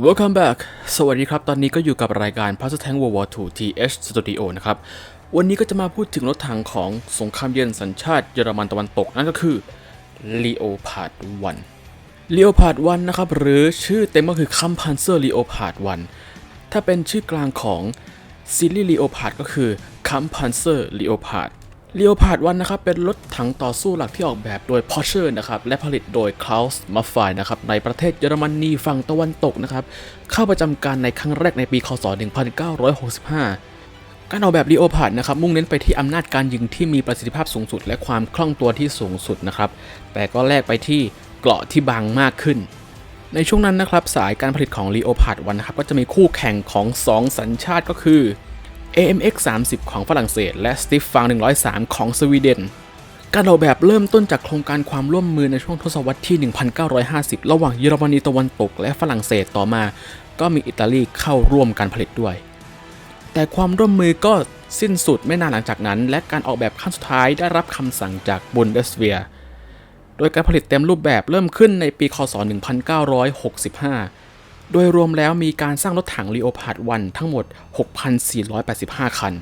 Welcome back สวัสดีครับ ตอนนี้ก็อยู่กับรายการ p a s s Tank World War II TH Studio นะครับ วันนี้ก็จะมาพูดถึงรถถังของสงครามเย็นสัญชาติเยอรมันตะวันตก นั่นก็คือ Leopard 1 Leopard 1นะครับ หรือชื่อเต็มก็คือ Kampfpanzer Leopard 1 ถ้าเป็นชื่อกลางของซีรีส์ Leopard ก็คือ Kampfpanzer Leopard Leopard 1นนะครับเป็นรถถังต่อสู้หลักที่ออกแบบโดย Porsche นะครับและผลิตโดย Klaus Maffei นะครับในประเทศเยอรมนีฝั่งตะวันตกนะครับเข้าประจำการในครั้งแรกในปีคศ 1965 การออกแบบ Leopard นะครับมุ่งเน้นไปที่อำนาจการยิงที่มีประสิทธิภาพสูงสุด และความคล่องตัวที่สูงสุดนะครับแต่ก็แลกไปที่เกราะที่บางมากขึ้นในช่วงนั้นนะครับสายการผลิตของ Leopard 1นะครับก็จะมีคู่แข่งของ 2 สัญชาติก็คือ AMX 30 ของฝรั่งเศส และ Stiefang 103 ของสวีเดน การออกแบบเริ่มต้นจากโครงการความร่วมมือในช่วงทศวรรษที่ 1950 ระหว่างเยอรมนีตะวันตกและฝรั่งเศสต่อมา ก็มีอิตาลีเข้าร่วมการผลิตด้วย แต่ความร่วมมือก็สิ้นสุดไม่นานหลังจากนั้น และการออกแบบขั้นสุดท้ายได้รับคำสั่งจากบุนเดสเวียโดยการผลิตเต็มรูปแบบเริ่มขึ้นในปี คศ 1965 โดยรวมแล้วมีการสร้างรถถัง Leopard 1ทั้งหมด 6,485 คัน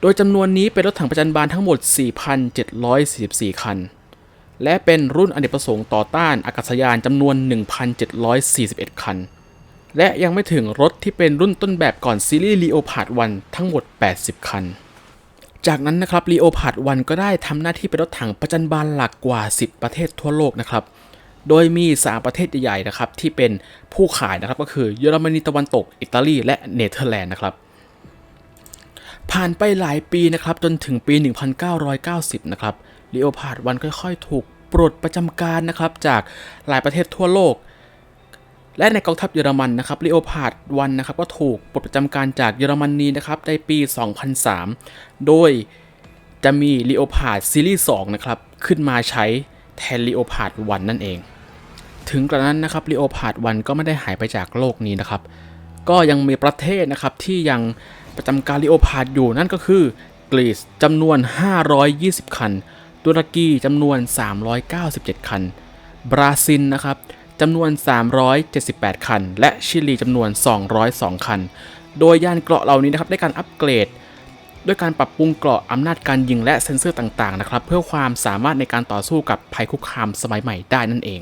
โดยจำนวนนี้เป็นรถถังประจันบานทั้งหมด 4,744 คัน และเป็นรุ่นอเนกประสงค์ต่อต้านอากาศยานจำนวน 1,741 คัน และยังไม่ถึงรถที่เป็นรุ่นต้นแบบก่อนซีรีส์ Leopard 1ทั้งหมด 80 คัน จากนั้นนะครับ Leopard 1ก็ได้ทำหน้าที่เป็นรถถังประจันบานหลักกว่า 10 ประเทศทั่วโลกนะครับ โดยมี 3 ประเทศใหญ่ๆนะครับที่เป็นผู้ขายนะครับก็คือเยอรมนีตะวันตก อิตาลี และเนเธอร์แลนด์นะครับผ่านไปหลายปีนะครับจนถึงปี 1990 นะครับ Leopard 1ค่อยๆ ถูกปลดประจำการนะครับจากหลายประเทศทั่วโลก และในกองทัพเยอรมันนะครับ Leopard 1นนะครับก็ถูกปลดประจำการจากเยอรมนีนะครับในปี 2003 โดยจะมี Leopard ซีรีส์2นะครับขึ้นมาใช้แทน Leopard 1นั่นเอง ถึงกระนั้นนะครับ Leopard 1ก็ไม่ได้หายไปจากโลกนี้นะครับ ก็ยังมีประเทศนะครับที่ยังประจำการ Leopard อยู่นั่นก็คือกรีซจำนวน 520 คัน ตุรกีจำนวน 397 คัน บราซิลนะครับจำนวน 378 คัน และชิลีจำนวน 202 คัน โดยยานเกราะเหล่านี้นะครับได้การอัปเกรดด้วยการปรับปรุงเกราะอำนาจการยิงและเซ็นเซอร์ต่างๆนะครับ เพื่อความสามารถในการต่อสู้กับภัยคุกคามสมัยใหม่ได้นั่นเอง